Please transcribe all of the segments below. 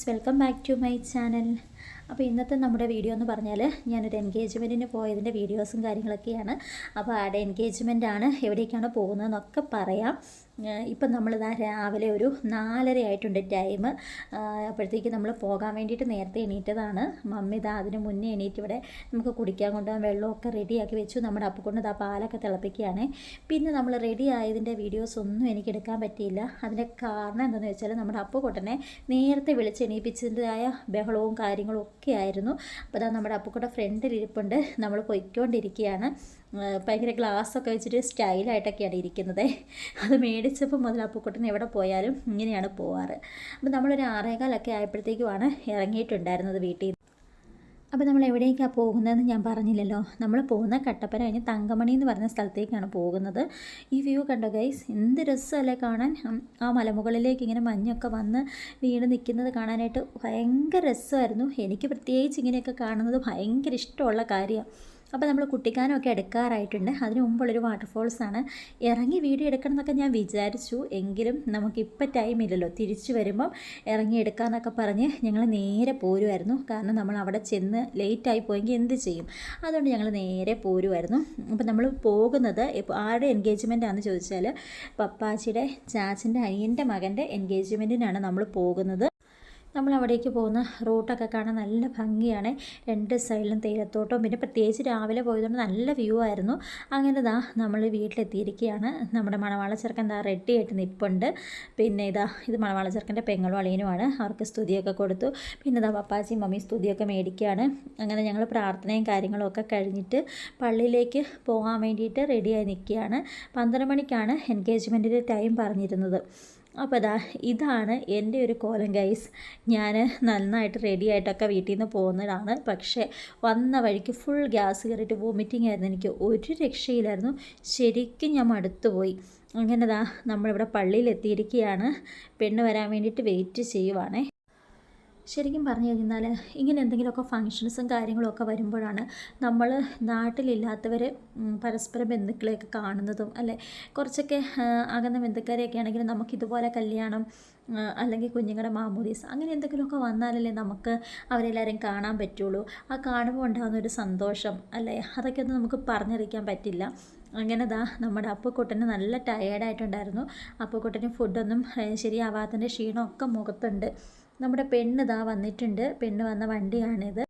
Guys welcome back to my channel. അപ്പോൾ ഇന്നത്തെ നമ്മുടെ വീഡിയോ എന്ന് പറഞ്ഞാൽ ഞാനൊരു എൻഗേജ്മെന്റിന് പോയതിന്റെ വീഡിയോസും കാര്യങ്ങളൊക്കെയാണ്. അപ്പോൾ ആടെ എൻഗേജ്മെന്റ് ആണ് എവിടേക്കാണ് പോകുന്നതെന്നൊക്കെ പറയാം. ഇപ്പം നമ്മളിതാ രാവിലെ ഒരു നാലര ആയിട്ടുണ്ട് ടൈം. അപ്പോഴത്തേക്ക് നമ്മൾ പോകാൻ വേണ്ടിയിട്ട് നേരത്തെ എണീറ്റതാണ്. മമ്മി ഇതാ അതിന് മുന്നേ എണീറ്റ് ഇവിടെ നമുക്ക് കുടിക്കാൻ കൊണ്ടുപോകാൻ വെള്ളമൊക്കെ റെഡിയാക്കി വെച്ചു. നമ്മുടെ അപ്പുകൊണ്ട് ഇതാ പാലൊക്കെ തിളപ്പിക്കുകയാണ്. പിന്നെ നമ്മൾ റെഡി ആയതിന്റെ വീഡിയോസ് ഒന്നും എനിക്ക് എടുക്കാൻ പറ്റിയില്ല. അതിന്റെ കാരണം എന്താണെന്ന് വെച്ചാൽ നമ്മുടെ അപ്പുകൊട്ടനെ നേരത്തെ വിളിച്ച് എണീപ്പിച്ചതിന്റെതായ ബഹളവും കാര്യങ്ങളും ഒക്കെ ആയിരുന്നു. അപ്പോൾ അതാ നമ്മുടെ അപ്പുക്കുട്ട ഫ്രണ്ടിൽ ഇരിപ്പുണ്ട് നമ്മൾ പൊയ്ക്കൊണ്ടിരിക്കുകയാണ്. ഭയങ്കര ഗ്ലാസ്സൊക്കെ വെച്ചിട്ട് സ്റ്റൈലായിട്ടൊക്കെയാണ് ഇരിക്കുന്നത്. അത് മേടിച്ചപ്പോൾ മുതൽ അപ്പുക്കുട്ടൻ എവിടെ പോയാലും ഇങ്ങനെയാണ് പോവാറ്. അപ്പോൾ നമ്മളൊരു ആറേകാലൊക്കെ ആയപ്പോഴത്തേക്കുമാണ് ഇറങ്ങിയിട്ടുണ്ടായിരുന്നത് വീട്ടിൽ നിന്ന്. അപ്പോൾ നമ്മൾ എവിടേക്കാണ് പോകുന്നതെന്ന് ഞാൻ പറഞ്ഞില്ലല്ലോ. നമ്മൾ പോകുന്ന കട്ടപ്പന കഴിഞ്ഞ് തങ്കമണി എന്ന് പറഞ്ഞ സ്ഥലത്തേക്കാണ് പോകുന്നത്. ഈ വ്യൂ കണ്ടോ ഗൈസ് എന്ത് രസമല്ലേ കാണാൻ. ആ മലമുകളിലേക്ക് ഇങ്ങനെ മഞ്ഞൊക്കെ വന്ന് വീണ് നിൽക്കുന്നത് കാണാനായിട്ട് ഭയങ്കര രസമായിരുന്നു. എനിക്ക് പ്രത്യേകിച്ച് ഇങ്ങനെയൊക്കെ കാണുന്നത് ഭയങ്കര ഇഷ്ടമുള്ള കാര്യമാണ്. അപ്പോൾ നമ്മൾ കുട്ടിക്കാനമൊക്കെ എടുക്കാറായിട്ടുണ്ട്. അതിന് മുമ്പുള്ളൊരു വാട്ടർഫോൾസാണ് ഇറങ്ങി വീഡിയോ എടുക്കണം എന്നൊക്കെ ഞാൻ വിചാരിച്ചു. എങ്കിലും നമുക്കിപ്പോൾ ടൈമില്ലല്ലോ തിരിച്ചു വരുമ്പം ഇറങ്ങി എടുക്കാമെന്നൊക്കെ പറഞ്ഞ് ഞങ്ങൾ നേരെ പോരുമായിരുന്നു കാരണം നമ്മൾ അവിടെ ചെന്ന് ലേറ്റായി പോയെങ്കിൽ എന്ത് ചെയ്യും? അതുകൊണ്ട് ഞങ്ങൾ നേരെ പോരുമായിരുന്നു അപ്പോൾ നമ്മൾ പോകുന്നത് ഇപ്പോൾ ആരുടെ എൻഗേജ്മെന്റ് ആണെന്ന് ചോദിച്ചാൽ പപ്പാച്ചിയുടെ ചാച്ചിന്റെ അനിയന്റെ മകന്റെ എൻഗേജ്മെന്റിനാണ് നമ്മൾ പോകുന്നത്. നമ്മൾ അവിടേക്ക് പോകുന്ന റൂട്ടൊക്കെ കാണാൻ നല്ല ഭംഗിയാണ്. രണ്ട് സൈഡിലും തേയിലത്തോട്ടവും. പിന്നെ പ്രത്യേകിച്ച് രാവിലെ പോയതുകൊണ്ട് നല്ല വ്യൂ ആയിരുന്നു. അങ്ങനെ ഇതാ നമ്മൾ വീട്ടിലെത്തിയിരിക്കുകയാണ്. നമ്മുടെ മണവാള ചെറുക്കൻ എന്താ റെഡിയായിട്ട് നിൽപ്പുണ്ട് പിന്നെ ഇതാ ഇത് മണവാള ചെറുക്കന്റെ പെങ്ങളും അളിയനുമാണ്. അവർക്ക് സ്തുതിയൊക്കെ കൊടുത്തു. പിന്നെ ഇതാ പപ്പാച്ചി മമ്മി സ്തുതിയൊക്കെ മേടിക്കുകയാണ്. അങ്ങനെ ഞങ്ങൾ പ്രാർത്ഥനയും കാര്യങ്ങളും ഒക്കെ കഴിഞ്ഞിട്ട് പള്ളിയിലേക്ക് പോകാൻ വേണ്ടിയിട്ട് റെഡിയായി നിൽക്കുകയാണ്. പന്ത്രണ്ട് മണിക്കാണ് എൻഗേജ്മെന്റിന്റെ ടൈം പറഞ്ഞിരുന്നത്. അപ്പോൾ അതാ ഇതാണ് എന്റെ ഒരു കോലം ഗൈസ്. ഞാൻ നന്നായിട്ട് റെഡി ആയിട്ടൊക്കെ വീട്ടിൽ നിന്ന് പോകുന്നതാണ് പക്ഷേ വന്ന വഴിക്ക് ഫുൾ ഗ്യാസ് കയറിയിട്ട് വോമിറ്റിംഗ് ആയിരുന്നു. എനിക്ക് ഒരു രക്ഷയിലായിരുന്നു ശരിക്കും ഞാൻ മടുത്തുപോയി. അങ്ങനെ ദാ നമ്മളിവിടെ പള്ളിയിൽ എത്തിയിരിക്കുകയാണ് പെണ്ണ് വരാൻ വേണ്ടിയിട്ട് വെയിറ്റ് ചെയ്യുവാണേ. ശരിക്കും പറഞ്ഞു കഴിഞ്ഞാൽ ഇങ്ങനെ എന്തെങ്കിലുമൊക്കെ ഫങ്ഷൻസും കാര്യങ്ങളൊക്കെ വരുമ്പോഴാണ് നമ്മൾ നാട്ടിലില്ലാത്തവരെ പരസ്പര ബന്ധുക്കളെയൊക്കെ കാണുന്നതും അല്ലെ? കുറച്ചൊക്കെ അകന്ന ബന്ധുക്കാരെയൊക്കെ ആണെങ്കിൽ നമുക്കിതുപോലെ കല്യാണം അല്ലെങ്കിൽ കുഞ്ഞുങ്ങളുടെ മാമൂദീസ് അങ്ങനെ എന്തെങ്കിലുമൊക്കെ വന്നാലല്ലേ നമുക്ക് അവരെല്ലാവരും കാണാൻ പറ്റുള്ളൂ. ആ കാണുമ്പോൾ ഉണ്ടാകുന്ന ഒരു സന്തോഷം അല്ലേ? അതൊക്കെ ഒന്നും നമുക്ക് പറഞ്ഞറിയിക്കാൻ പറ്റില്ല. അങ്ങനെ ദാ നമ്മുടെ അപ്പക്കുട്ടന് നല്ല ടയേർഡായിട്ടുണ്ടായിരുന്നു അപ്പക്കുട്ടന് ഫുഡൊന്നും ശരിയാവാത്തതിന്റെ ക്ഷീണമൊക്കെ മുഖത്തുണ്ട്. നമ്മുടെ പെണ്ണ് ഇതാ വന്നിട്ടുണ്ട്. പെണ്ണ് വന്ന വണ്ടിയാണിത്.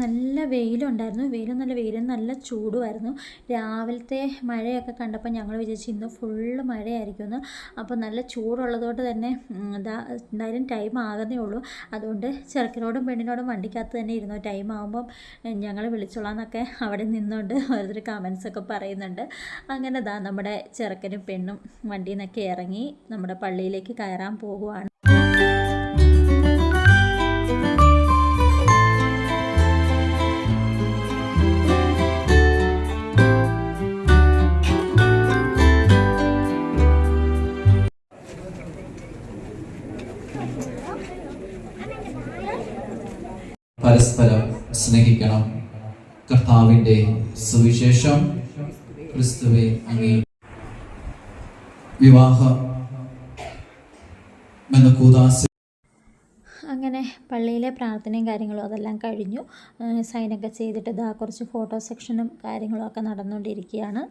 നല്ല വെയിലുണ്ടായിരുന്നു. വെയിലും നല്ല വെയിലും നല്ല ചൂടുമായിരുന്നു. രാവിലത്തെ മഴയൊക്കെ കണ്ടപ്പോൾ ഞങ്ങൾ വിചാരിച്ചു ഇന്ന് ഫുള്ള് മഴയായിരിക്കും എന്ന് അപ്പോൾ നല്ല ചൂടുള്ളതുകൊണ്ട് തന്നെ എന്തായാലും ടൈം ആകുന്നേ ഉള്ളൂ. അതുകൊണ്ട് ചെറുക്കനോടും പെണ്ണിനോടും വണ്ടിക്കകത്ത് തന്നെ ഇരുന്നു. ടൈം ആകുമ്പം ഞങ്ങൾ വിളിച്ചോളാന്നൊക്കെ അവിടെ നിന്നുകൊണ്ട് ഓരോരുത്തർ കമൻസൊക്കെ പറയുന്നുണ്ട്. അങ്ങനെ ഇതാ നമ്മുടെ ചെറുക്കനും പെണ്ണും വണ്ടിയിൽ നിന്നൊക്കെ ഇറങ്ങി നമ്മുടെ പള്ളിയിലേക്ക് കയറാൻ പോകുവാണ് സ്നേഹിക്കണം കർത്താവിന്റെ സുവിശേഷം ക്രിസ്തുവെ അങ്ങേ. വിവാഹ അങ്ങനെ പള്ളിയിലെ പ്രാർത്ഥനയും കാര്യങ്ങളും അതെല്ലാം കഴിഞ്ഞു. സൈനൊക്കെ ചെയ്തിട്ട് ഇതാ കുറച്ച് ഫോട്ടോ സെക്ഷനും കാര്യങ്ങളും ഒക്കെ നടന്നുകൊണ്ടിരിക്കുകയാണ്.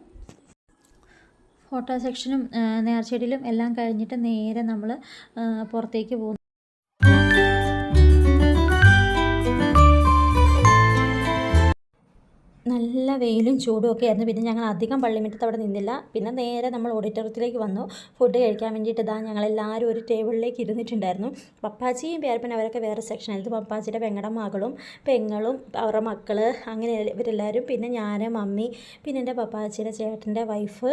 ഫോട്ടോ സെക്ഷനും നേർച്ചെടിയിലും എല്ലാം കഴിഞ്ഞിട്ട് നേരെ നമ്മൾ പുറത്തേക്ക് പോകുന്നു. നല്ല വെയിലും ചൂടും ഒക്കെ ആയിരുന്നു. പിന്നെ ഞങ്ങൾ അധികം പള്ളിമുറ്റത്ത് അവിടെ നിന്നില്ല. പിന്നെ നേരെ നമ്മൾ ഓഡിറ്റോറിയത്തിലേക്ക് വന്നു. ഫുഡ് കഴിക്കാൻ വേണ്ടിയിട്ട് ഇതാ ഞങ്ങളെല്ലാവരും ഒരു ടേബിളിലേക്ക് ഇരുന്നിട്ടുണ്ടായിരുന്നു. പപ്പാച്ചിയും പേരപ്പൻ അവരൊക്കെ വേറെ സെക്ഷനായിരുന്നു പപ്പാച്ചിയുടെ പെങ്ങളുടെ മകളും പെങ്ങളും അവരുടെ മക്കൾ അങ്ങനെ ഇവരെല്ലാവരും പിന്നെ ഞാൻ മമ്മി പിന്നെ എന്റെ പപ്പാച്ചിയുടെ ചേട്ടന്റെ വൈഫ്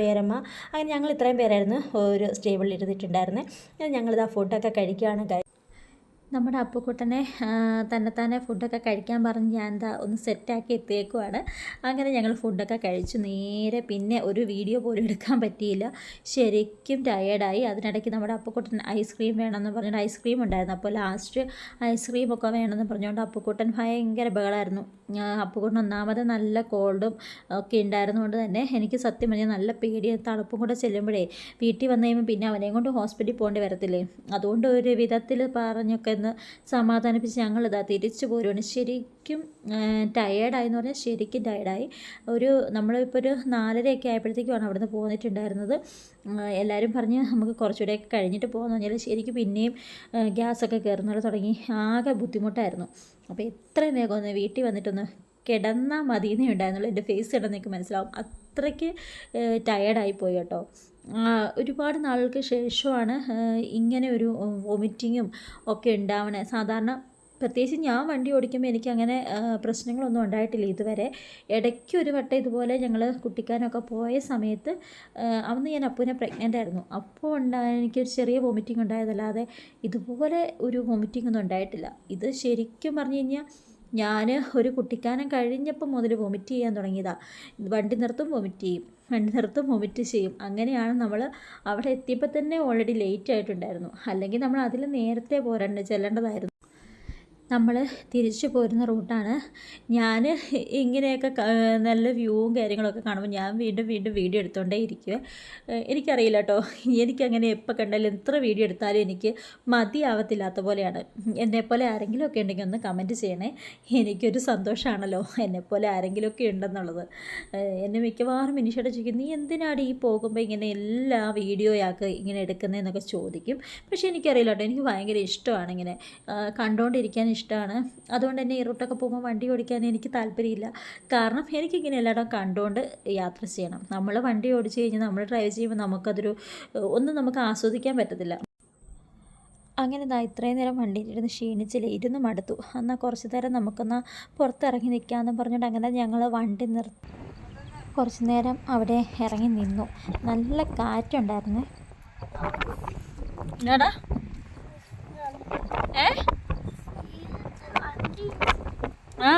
പേരമ്മ. അങ്ങനെ ഞങ്ങൾ ഇത്രയും പേരായിരുന്നു ഒരു ടേബിളിൽ ഇരുന്നിട്ടുണ്ടായിരുന്നത് ഞങ്ങളിതാ ഫുഡൊക്കെ കഴിക്കുകയാണ്. നമ്മുടെ അപ്പുക്കുട്ടനെ തന്നെത്താനെ ഫുഡൊക്കെ കഴിക്കാൻ പറഞ്ഞ് ഞാൻ എന്താ ഒന്ന് സെറ്റാക്കി എത്തിയേക്കുവാണ്. അങ്ങനെ ഞങ്ങൾ ഫുഡൊക്കെ കഴിച്ചു. നേരെ പിന്നെ ഒരു വീഡിയോ പോലും എടുക്കാൻ പറ്റിയില്ല. ശരിക്കും ടയേർഡായി അതിനിടയ്ക്ക് നമ്മുടെ അപ്പുക്കുട്ടൻ ഐസ്ക്രീം വേണമെന്ന് പറഞ്ഞിട്ട് ഐസ്ക്രീം ഉണ്ടായിരുന്നു. അപ്പോൾ ലാസ്റ്റ് ഐസ്ക്രീമൊക്കെ വേണമെന്ന് പറഞ്ഞുകൊണ്ട് അപ്പുക്കുട്ടൻ ഭയങ്കര ബഹളമായിരുന്നു അപ്പുക്കുട്ടൻ ഒന്നാമത് നല്ല കോൾഡും ഒക്കെ ഉണ്ടായിരുന്നുകൊണ്ട് തന്നെ എനിക്ക് സത്യം പറഞ്ഞാൽ നല്ല പേടി തണുപ്പും കൂടെ ചെല്ലുമ്പോഴേ വീട്ടിൽ വന്നു കഴിയുമ്പോൾ പിന്നെ അവനെയും കൊണ്ട് ഹോസ്പിറ്റലിൽ പോകേണ്ടി വരത്തില്ലേ? അതുകൊണ്ട് ഒരു വിധത്തിൽ പറഞ്ഞൊക്കെ പറഞ്ഞ് സമാധാനിപ്പിച്ച് ഞങ്ങളിതാ തിരിച്ചു പോരുവാണ്. ശരിക്കും ടയേർഡായി എന്ന് പറഞ്ഞാൽ ശരിക്കും ടയേർഡായി ഒരു നമ്മളിപ്പോൾ ഒരു നാലരയൊക്കെ ആയപ്പോഴത്തേക്കുമാണ് അവിടുന്ന് പോന്നിട്ടുണ്ടായിരുന്നത്. എല്ലാവരും പറഞ്ഞ് നമുക്ക് കുറച്ചുകൂടെയൊക്കെ കഴിഞ്ഞിട്ട് പോകാമെന്ന് പറഞ്ഞാൽ ശരിക്കും പിന്നെയും ഗ്യാസൊക്കെ കയറുന്നത് തുടങ്ങി ആകെ ബുദ്ധിമുട്ടായിരുന്നു. അപ്പോൾ എത്രയും വേഗം ഒന്ന് വീട്ടിൽ വന്നിട്ടൊന്ന് കിടന്നാൽ മതിയെന്നേ ഉണ്ടായിരുന്നുള്ളൂ. എന്റെ ഫേസ് കിടന്നേക്ക് മനസ്സിലാവും. അത്രയ്ക്ക് ടയേർഡായി പോയി കേട്ടോ. ഒരുപാട് നാളുകൾക്ക് ശേഷമാണ് ഇങ്ങനെ ഒരു വൊമിറ്റിങ്ങും ഒക്കെ ഉണ്ടാവണേ. സാധാരണ പ്രത്യേകിച്ച് ഞാൻ വണ്ടി ഓടിക്കുമ്പോൾ എനിക്ക് അങ്ങനെ പ്രശ്നങ്ങളൊന്നും ഉണ്ടായിട്ടില്ല ഇതുവരെ. ഇടയ്ക്ക് ഒരു വട്ടം ഇതുപോലെ ഞങ്ങൾ കുട്ടിക്കാനൊക്കെ പോയ സമയത്ത് അന്ന് ഞാൻ അപ്പൂനെ പ്രഗ്നന്റ് ആയിരുന്നു. അപ്പോൾ ഉണ്ടായ എനിക്കൊരു ചെറിയ വോമിറ്റിംഗ് ഉണ്ടായതല്ലാതെ ഇതുപോലെ ഒരു വോമിറ്റിംഗ് ഒന്നും ഉണ്ടായിട്ടില്ല. ഇത് ശരിക്കും പറഞ്ഞു കഴിഞ്ഞാൽ ഞാൻ ഒരു കുട്ടിക്കാനം കഴിഞ്ഞപ്പം മുതൽ വൊമിറ്റ് ചെയ്യാൻ തുടങ്ങിയതാണ് വണ്ടി നിർത്തും വൊമിറ്റ് ചെയ്യും. വണ്ടി നിർത്തും വൊമിറ്റ് ചെയ്യും. അങ്ങനെയാണ് നമ്മൾ അവിടെ എത്തിയപ്പോൾ തന്നെ ഓൾറെഡി ലേറ്റ് ആയിട്ടുണ്ടായിരുന്നു. അല്ലെങ്കിൽ നമ്മൾ അതിൽ നേരത്തെ പോരണ്ട് ചെല്ലേണ്ടതായിരുന്നു. നമ്മൾ തിരിച്ചു പോരുന്ന റൂട്ടാണ്. ഞാൻ ഇങ്ങനെയൊക്കെ നല്ല വ്യൂവും കാര്യങ്ങളൊക്കെ കാണുമ്പോൾ ഞാൻ വീണ്ടും വീണ്ടും വീഡിയോ എടുത്തുകൊണ്ടേ ഇരിക്കുക എനിക്കറിയില്ല കേട്ടോ എനിക്കങ്ങനെ എപ്പോൾ കണ്ടാലും എത്ര വീഡിയോ എടുത്താലും എനിക്ക് മതിയാവത്തില്ലാത്ത പോലെയാണ്. എന്നെപ്പോലെ ആരെങ്കിലും ഒക്കെ ഉണ്ടെങ്കിൽ ഒന്ന് കമന്റ് ചെയ്യണേ. എനിക്കൊരു സന്തോഷമാണല്ലോ എന്നെപ്പോലെ ആരെങ്കിലുമൊക്കെ ഉണ്ടെന്നുള്ളത്. എന്നെ മിക്കവാറും മിനിഷയുടെ ചോദിക്കും നീ എന്തിനാണ് ഈ പോകുമ്പോൾ ഇങ്ങനെ എല്ലാ വീഡിയോയാക്ക് ഇങ്ങനെ എടുക്കുന്നതെന്നൊക്കെ ചോദിക്കും. പക്ഷേ എനിക്കറിയില്ല കേട്ടോ എനിക്ക് ഭയങ്കര ഇഷ്ടമാണ് ഇങ്ങനെ. കണ്ടുകൊണ്ടിരിക്കാൻ ഇഷ്ടമാണ്. അതുകൊണ്ട് തന്നെ ഈ റൂട്ടൊക്കെ പോകുമ്പോൾ വണ്ടി ഓടിക്കാൻ എനിക്ക് താല്പര്യമില്ല. കാരണം എനിക്കിങ്ങനെ എല്ലായിടം കണ്ടുകൊണ്ട് യാത്ര ചെയ്യണം. നമ്മൾ വണ്ടി ഓടിച്ചു കഴിഞ്ഞാൽ നമ്മൾ ഡ്രൈവ് ചെയ്യുമ്പോൾ നമുക്കതൊരു ഒന്നും നമുക്ക് ആസ്വദിക്കാൻ പറ്റത്തില്ല. അങ്ങനെ ദാ ഇത്രയും നേരം വണ്ടിയിലിരുന്ന് ക്ഷീണിച്ചില്ല ഇരുന്ന് മടുത്തു. എന്നാൽ കുറച്ച് നേരം നമുക്കൊന്ന് പുറത്തിറങ്ങി നിൽക്കാമെന്ന് പറഞ്ഞിട്ട് അങ്ങനെ ഞങ്ങൾ വണ്ടി നിർ കുറച്ച് നേരം അവിടെ ഇറങ്ങി നിന്നു. നല്ല കാറ്റുണ്ടായിരുന്നു. ഏടാ ഏ? ആ.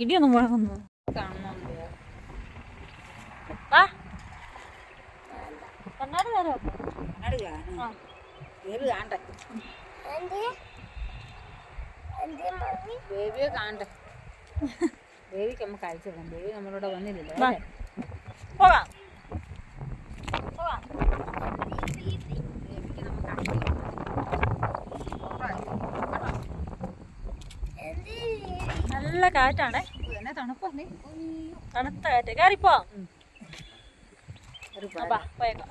ഇടിയൊന്നും മുഴങ്ങുന്നു. കണ്ണാടി തരാം ബേബിയെ കാണണ്ടേ ബേബിക്ക് നമുക്ക് അയച്ചു തരാം. ബേബി നമ്മളോട് വന്നില്ലല്ലോ? പോകാം. പോകാം. ബേബിക്ക് നമുക്ക് അയച്ചു നല്ല കാറ്റാണ്. തണുത്ത കാറ്റ്. കയറിപ്പോ പോയേക്കാം.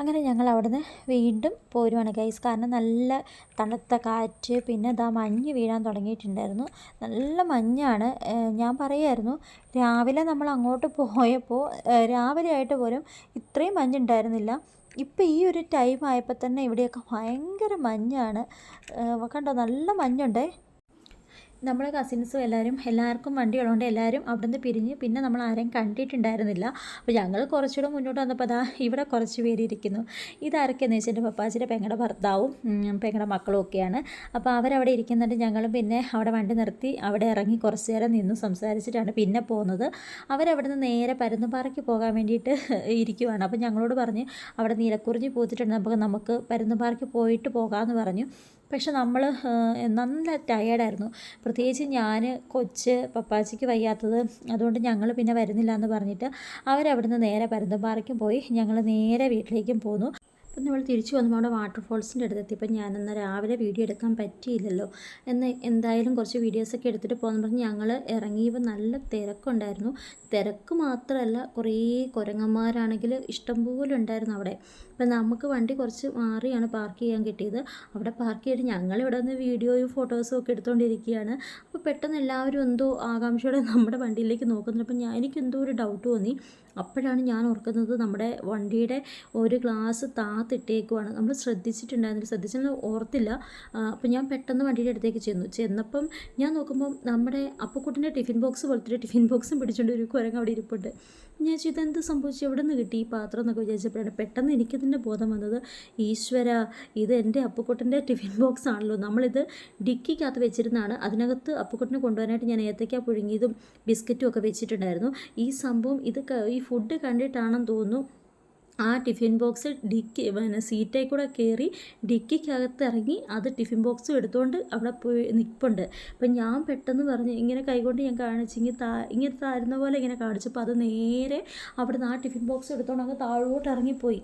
അങ്ങനെ ഞങ്ങൾ അവിടുന്ന് വീണ്ടും പോരുവാണ് ഗൈസ്. കാരണം നല്ല തണുത്ത കാറ്റ് പിന്നെ ഇതാ മഞ്ഞ് വീഴാൻ തുടങ്ങിയിട്ടുണ്ടായിരുന്നു. നല്ല മഞ്ഞാണ്. ഞാൻ പറയായിരുന്നു രാവിലെ നമ്മൾ അങ്ങോട്ട് പോയപ്പോൾ രാവിലെ ആയിട്ട് പോലും ഇത്രയും മഞ്ഞുണ്ടായിരുന്നില്ല. ഇപ്പോൾ ഈ ഒരു ടൈം ആയപ്പോൾ തന്നെ ഇവിടെയൊക്കെ ഭയങ്കര മഞ്ഞാണ്. കണ്ടോ നല്ല മഞ്ഞുണ്ടേ. നമ്മളെ കസിൻസും എല്ലാവരും എല്ലാവർക്കും വണ്ടി ഉള്ളതുകൊണ്ട് എല്ലാവരും അവിടുന്ന് പിരിഞ്ഞ് പിന്നെ നമ്മൾ ആരെയും കണ്ടിട്ടുണ്ടായിരുന്നില്ല. അപ്പോൾ ഞങ്ങൾ കുറച്ചുകൂടെ മുന്നോട്ട് വന്നപ്പോൾ അതാ ഇവിടെ കുറച്ച് പേര് ഇരിക്കുന്നു. ഇതാരൊക്കെയെന്ന് വെച്ചാൽ എന്റെ പപ്പാച്ചിയുടെ പെങ്ങളുടെ ഭർത്താവും പെങ്ങളുടെ മക്കളും ഒക്കെയാണ്. അപ്പോൾ അവരവിടെ ഇരിക്കുന്നുണ്ട്. ഞങ്ങളും പിന്നെ അവിടെ വണ്ടി നിർത്തി അവിടെ ഇറങ്ങി കുറച്ച് നേരം നിന്ന് സംസാരിച്ചിട്ടാണ് പിന്നെ പോകുന്നത്. അവരവിടെ നിന്ന് നേരെ പരുന്നുപാറയ്ക്ക് പോകാൻ വേണ്ടിയിട്ട് ഇരിക്കുവാണ്. അപ്പോൾ ഞങ്ങളോട് പറഞ്ഞ് അവിടെ നീലക്കുറിഞ്ഞി പൂത്തിട്ടുണ്ട്. നമുക്ക് നമുക്ക് പരുന്നുപാറയ്ക്ക് പോയിട്ട് പോകാമെന്ന് പറഞ്ഞു. പക്ഷെ നമ്മൾ നല്ല ടയേർഡായിരുന്നു പ്രത്യേകിച്ച് ഞാൻ കൊച്ച് പപ്പാച്ചിക്ക് വയ്യാത്തത് അതുകൊണ്ട് ഞങ്ങൾ പിന്നെ വരുന്നില്ല എന്ന് പറഞ്ഞിട്ട് അവരവിടുന്ന് നേരെ പരുന്തുംപാറയ്ക്കും പോയി ഞങ്ങൾ നേരെ വീട്ടിലേക്കും പോന്നു. അപ്പം നമ്മൾ തിരിച്ചു വന്നപ്പോൾ അവിടെ വാട്ടർഫോൾസിന്റെ അടുത്തെത്തിയപ്പോൾ ഞാനന്ന് രാവിലെ വീഡിയോ എടുക്കാൻ പറ്റിയില്ലല്ലോ. എന്ന് എന്തായാലും കുറച്ച് വീഡിയോസൊക്കെ എടുത്തിട്ട് പോകുന്ന പറഞ്ഞ് ഞങ്ങൾ ഇറങ്ങിയപ്പോൾ നല്ല തിരക്കുണ്ടായിരുന്നു. തിരക്ക് മാത്രമല്ല കുറേ കുരങ്ങന്മാരാണെങ്കിൽ ഇഷ്ടംപോലെ ഉണ്ടായിരുന്നു അവിടെ. അപ്പം നമുക്ക് വണ്ടി കുറച്ച് മാറിയാണ് പാർക്ക് ചെയ്യാൻ കിട്ടിയത്. അവിടെ പാർക്ക് ചെയ്തിട്ട് ഞങ്ങളിവിടെ നിന്ന് വീഡിയോയും ഫോട്ടോസും ഒക്കെ എടുത്തുകൊണ്ടിരിക്കുകയാണ് അപ്പോൾ പെട്ടെന്ന് എല്ലാവരും എന്തോ ആകാംക്ഷയോടെ നമ്മുടെ വണ്ടിയിലേക്ക് നോക്കുന്നുണ്ട്. അപ്പം ഞാൻ എനിക്ക് എന്തോ ഒരു ഡൗട്ട് തോന്നി. അപ്പോഴാണ് ഞാൻ ഓർക്കുന്നത് നമ്മുടെ വണ്ടിയുടെ ഒരു ഗ്ലാസ് താത്തിട്ടേക്കുവാണ്. നമ്മൾ ശ്രദ്ധിച്ചിട്ടുണ്ടായിരുന്നില്ല. ശ്രദ്ധിച്ചെന്ന് ഓർത്തില്ല. അപ്പോൾ ഞാൻ പെട്ടെന്ന് വണ്ടിയുടെ അടുത്തേക്ക് ചെന്നു. ചെന്നപ്പം ഞാൻ നോക്കുമ്പോൾ നമ്മുടെ അപ്പക്കുട്ടിന്റെ ടിഫിൻ ബോക്സ് പോലത്തെ ടിഫിൻ ബോക്സും പിടിച്ചുകൊണ്ട് ഒരു കുരങ്ങ് അവിടെ ഇരിപ്പുണ്ട്. ഞാൻ ചോദിച്ചു സംഭവിച്ചു? എവിടെ നിന്ന് കിട്ടി ഈ പാത്രം? എന്നൊക്കെ വിചാരിച്ചപ്പോഴാണ് പെട്ടെന്ന് എനിക്കിതിന്റെ ബോധം വന്നത്. ഈശ്വര ഇത് എന്റെ അപ്പക്കുട്ടന്റെ ടിഫിൻ ബോക്സ് ആണല്ലോ. നമ്മളിത് ഡിക്കിക്കകത്ത് വെച്ചിരുന്നതാണ്. അതിനകത്ത് അപ്പക്കുട്ടിനെ കൊണ്ടുപോകാനായിട്ട് ഞാൻ ഏത്തയ്ക്ക പുഴുങ്ങിയതും ബിസ്ക്കറ്റും ഒക്കെ വെച്ചിട്ടുണ്ടായിരുന്നു. ഈ സംഭവം ഇത് ഈ ഫുഡ് കണ്ടിട്ടാണെന്ന് തോന്നുന്നു ആ ടിഫിൻ ബോക്സ് ഡിക്കി പിന്നെ സീറ്റേ കൂടെ കയറി ഡിക്കിക്കകത്ത് ഇറങ്ങി അത് ടിഫിൻ ബോക്സും എടുത്തുകൊണ്ട് അവിടെ പോയി നിൽപ്പുണ്ട് അപ്പം ഞാൻ പെട്ടെന്ന് പറഞ്ഞ് ഇങ്ങനെ കൈകൊണ്ട് ഞാൻ കാണിച്ച് ഇങ്ങനെ താ ഇങ്ങനെ താരുന്ന പോലെ ഇങ്ങനെ കാണിച്ചപ്പോൾ അത് നേരെ അവിടെ നിന്ന് ആ ടിഫിൻ ബോക്സ് എടുത്തുകൊണ്ട് അങ്ങ് താഴോട്ട് ഇറങ്ങിപ്പോയി.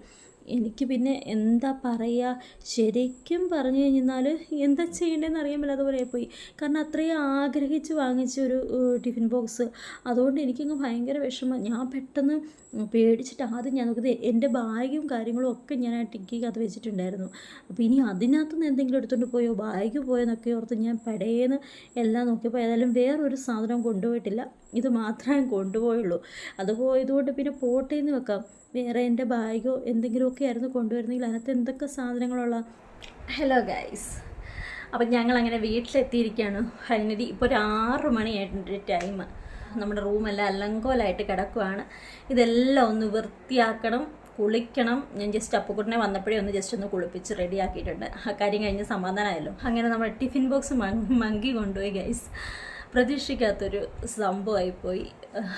എനിക്ക് പിന്നെ എന്താ പറയുക? ശരിക്കും പറഞ്ഞു കഴിഞ്ഞാൽ എന്താ ചെയ്യേണ്ടതെന്ന് അറിയാൻ മേലാതെ പോലെ പോയി കാരണം അത്രയും ആഗ്രഹിച്ച് വാങ്ങിച്ച ഒരു ടിഫിൻ ബോക്സ്. അതുകൊണ്ട് എനിക്കങ്ങ് ഭയങ്കര വിഷമം. ഞാൻ പെട്ടെന്ന് പേടിച്ചിട്ട് ആദ്യം ഞാൻ നോക്കിയത് എന്റെ ബാഗും കാര്യങ്ങളും ഒക്കെ ഞാൻ ആ ടിക്കിക്കകത്ത് വെച്ചിട്ടുണ്ടായിരുന്നു. അപ്പോൾ ഇനി അതിനകത്തുനിന്ന് എന്തെങ്കിലും എടുത്തുകൊണ്ട് പോയോ? ബാഗ് പോയെന്നൊക്കെ ഓർത്ത് ഞാൻ പടയെന്ന് എല്ലാം നോക്കിയപ്പോൾ ഏതായാലും വേറൊരു സാധനം കൊണ്ടുപോയിട്ടില്ല. ഇത് മാത്രമേ കൊണ്ടുപോയുള്ളൂ. അത് പോയതുകൊണ്ട് പിന്നെ പോട്ടേന്ന് വെക്കാം. വേറെ എന്റെ ബാഗോ എന്തെങ്കിലുമൊക്കെ ആയിരുന്നു കൊണ്ടുവരുന്നെങ്കിൽ അതിനകത്ത് എന്തൊക്കെ സാധനങ്ങളുള്ള ഹലോ ഗൈസ് അപ്പം ഞങ്ങൾ അങ്ങനെ വീട്ടിലെത്തിയിരിക്കുകയാണ്. ഫൈനലി ഇപ്പോൾ ഒരു ആറ് മണിയായിട്ടുണ്ട് ടൈം. നമ്മുടെ റൂമെല്ലാം അലങ്കോലായിട്ട് കിടക്കുവാണ്. ഇതെല്ലാം ഒന്ന് വൃത്തിയാക്കണം കുളിക്കണം. ഞാൻ ജസ്റ്റ് അപ്പുക്കുട്ടിനെ വന്നപ്പോഴേ ഒന്ന് ജസ്റ്റ് ഒന്ന് കുളിപ്പിച്ച് റെഡിയാക്കിയിട്ടുണ്ട്. ആ കാര്യം കഴിഞ്ഞ് സമാധാനമായല്ലോ. അങ്ങനെ നമ്മൾ ടിഫിൻ ബോക്സ് മങ്കി കൊണ്ടുപോയി ഗൈസ് പ്രതീക്ഷിക്കാത്തൊരു സംഭവമായിപ്പോയി.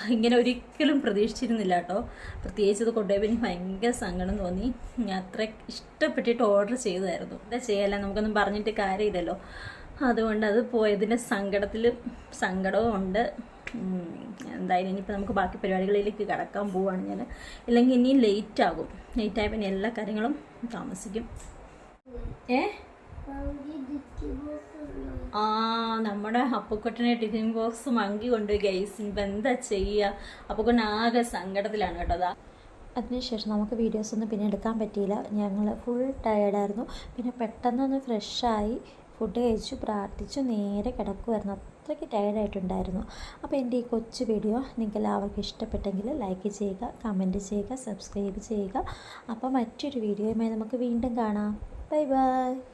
ഇങ്ങനെ ഒരിക്കലും പ്രതീക്ഷിച്ചിരുന്നില്ല കേട്ടോ. പ്രത്യേകിച്ച് ഇത് കൊണ്ടുപോയപ്പോൾ എനിക്ക് ഭയങ്കര സങ്കടം തോന്നി. ഞാൻ അത്ര ഇഷ്ടപ്പെട്ടിട്ട് ഓർഡർ ചെയ്തതായിരുന്നു. എന്താ ചെയ്യാല്ല നമുക്കൊന്നും പറഞ്ഞിട്ട് കാര്യമില്ലല്ലോ. അതുകൊണ്ട് അത് പോയതിന്റെ സങ്കടത്തിൽ സങ്കടവും ഉണ്ട്. എന്തായാലും ഇനിയിപ്പോൾ നമുക്ക് ബാക്കി പരിപാടികളിലേക്ക് കടക്കാൻ പോവുകയാണ് ഞാൻ ഇല്ലെങ്കിൽ ഇനിയും ലേറ്റ് ആകും. ലേറ്റ് ആയപ്പോൾ എല്ലാ കാര്യങ്ങളും താമസിക്കും. ഏ? ആ നമ്മുടെ അപ്പുക്കുട്ടനെ ടിഫിൻ ബോക്സ് മങ്കി കൊണ്ടുപോയി ഗൈസ്. ഇപ്പം എന്താ ചെയ്യുക അപ്പുക്കുട്ടൻ ആകെ സങ്കടത്തിലാണ് കേട്ടോ അതാ അതിനുശേഷം നമുക്ക് വീഡിയോസ് ഒന്നും പിന്നെ എടുക്കാൻ പറ്റിയില്ല. ഞങ്ങൾ ഫുൾ ടയേർഡായിരുന്നു പിന്നെ പെട്ടെന്നൊന്ന് ഫ്രഷായി ഫുഡ് കഴിച്ചു പ്രാർത്ഥിച്ചു നേരെ കിടക്കുമായിരുന്നു അത്രയ്ക്ക് ടയേർഡായിട്ടുണ്ടായിരുന്നു അപ്പോൾ എന്റെ ഈ കൊച്ചു വീഡിയോ നിങ്ങൾക്ക് എല്ലാവർക്കും ഇഷ്ടപ്പെട്ടെങ്കിൽ ലൈക്ക് ചെയ്യുക കമന്റ് ചെയ്യുക സബ്സ്ക്രൈബ് ചെയ്യുക. അപ്പോൾ മറ്റൊരു വീഡിയോയുമായി നമുക്ക് വീണ്ടും കാണാം. Bye bye